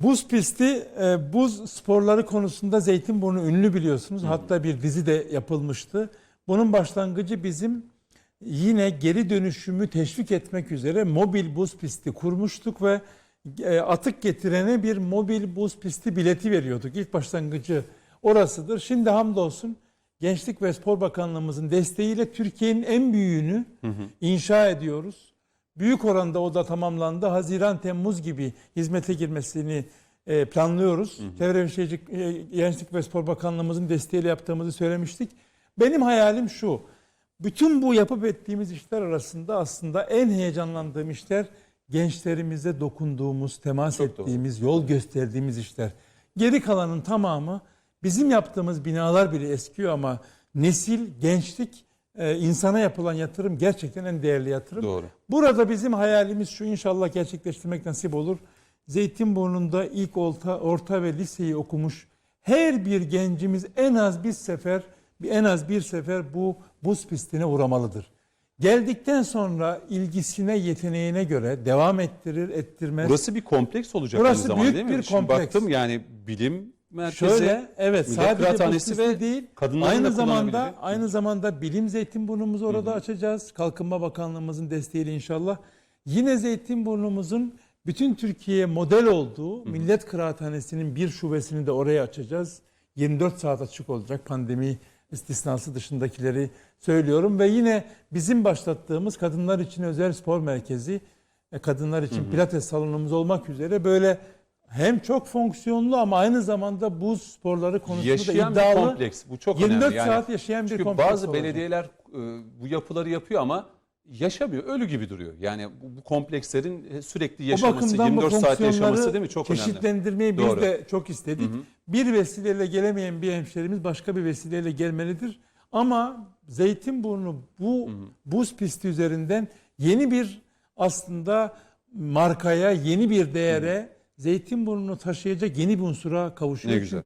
Buz pisti, e, buz sporları konusunda Zeytinburnu ünlü biliyorsunuz. Hatta bir dizi de yapılmıştı. Bunun başlangıcı bizim yine geri dönüşümü teşvik etmek üzere mobil buz pisti kurmuştuk ve e, atık getirene bir mobil buz pisti bileti veriyorduk. İlk başlangıcı orasıdır. Şimdi hamdolsun Gençlik ve Spor Bakanlığımızın desteğiyle Türkiye'nin en büyüğünü inşa ediyoruz. Büyük oranda o da tamamlandı. Haziran, Temmuz gibi hizmete girmesini e, planlıyoruz. Çevre ve Şehircilik, e, Gençlik ve Spor Bakanlığımızın desteğiyle yaptığımızı söylemiştik. Benim hayalim şu. Bütün bu yapıp ettiğimiz işler arasında aslında en heyecanlandığım işler gençlerimize dokunduğumuz, temas Çok doğru. ettiğimiz, yol gösterdiğimiz işler. Geri kalanın tamamı bizim yaptığımız binalar bile eskiyor ama nesil, gençlik, e, insana yapılan yatırım gerçekten en değerli yatırım. Doğru. Burada bizim hayalimiz şu inşallah gerçekleştirmek nasip olur. Zeytinburnu'nda ilk orta, orta ve liseyi okumuş her bir gencimiz en az bir sefer en az bir sefer bu buz pistine uğramalıdır. Geldikten sonra ilgisine, yeteneğine göre devam ettirir, ettirmez. Burası bir kompleks olacak Burası aynı zamanda büyük değil mi? bir Şimdi kompleks. baktım yani bilim merkezi, Şöyle evet sadece pisti ve değil aynı da zamanda aynı zamanda bilim zeytinburnumuzu orada açacağız. Kalkınma Bakanlığımızın desteğiyle inşallah. Yine zeytinburnumuzun bütün Türkiye'ye model olduğu Millet Kıraathanesi'nin bir şubesini de oraya açacağız. 24 saat açık olacak pandemi istisnası dışındakileri söylüyorum ve yine bizim başlattığımız kadınlar için özel spor merkezi, e, kadınlar için pilates salonumuz olmak üzere böyle hem çok fonksiyonlu ama aynı zamanda buz sporları konusunda yaşayan da bir iddialı. kompleks. Bu çok 24 önemli. Yani saat yaşayan bir çünkü kompleks bazı olacak. belediyeler e, bu yapıları yapıyor ama yaşamıyor. Ölü gibi duruyor. Yani bu, bu komplekslerin sürekli yaşaması, bakımdan bu 24 saat yaşaması değil mi? Çok önemli. çeşitlendirmeyi biz Doğru. de çok istedik. Bir vesileyle gelemeyen bir hemşerimiz başka bir vesileyle gelmelidir. Ama Zeytinburnu bu buz pisti üzerinden yeni bir aslında markaya, yeni bir değere Zeytinburnu'nu taşıyacak yeni bir unsura kavuşuyor. Ne güzel.